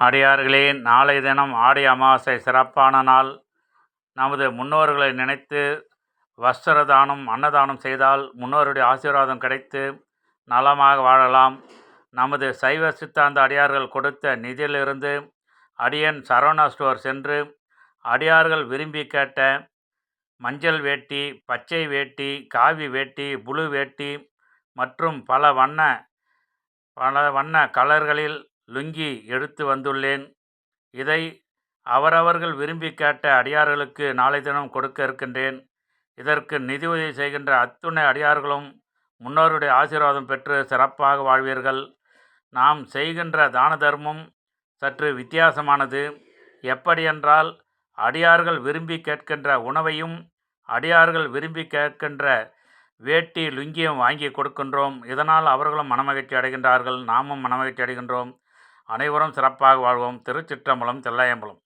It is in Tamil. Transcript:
அடியார்களே நாளை தினம் ஆடி அமாவாசை சிறப்பான நாள். நமது முன்னோர்களை நினைத்து வஸ்திர தானம் அன்னதானம் செய்தால் முன்னோருடைய ஆசீர்வாதம் கிடைத்து நலமாக வாழலாம். நமது சைவ சித்தாந்த அடியார்கள் கொடுத்த நிதியிலிருந்து அடியன் சரவணா ஸ்டோர் சென்று அடியார்கள் விரும்பி கேட்ட மஞ்சள் வேட்டி பச்சை வேட்டி காவி வேட்டி புழு வேட்டி மற்றும் பல வண்ண பல வண்ண கலர்களில் லுங்கி எடுத்து வந்துள்ளேன். இதை அவரவர்கள் விரும்பி கேட்ட அடியார்களுக்கு நாளை தினம் கொடுக்க இருக்கின்றேன். இதற்கு நிதி உதவி செய்கின்ற அத்துணை அடியார்களும் முன்னோருடைய ஆசீர்வாதம் பெற்று சிறப்பாக வாழ்வீர்கள். நாம் செய்கின்ற தான தர்மம் சற்று வித்தியாசமானது. எப்படியென்றால் அடியார்கள் விரும்பி கேட்கின்ற உணவையும் அடியார்கள் விரும்பி கேட்கின்ற வேட்டி லுங்கியும் வாங்கி கொடுக்கின்றோம். இதனால் அவர்களும் மனமகிழ்ச்சி அடைகின்றார்கள். நாமும் மனமகிழ்ச்சி அடைகின்றோம். அனைவரும் சிறப்பாக வாழ்வோம். திருச்சிற்றம்பலம் தில்லையம்பலம்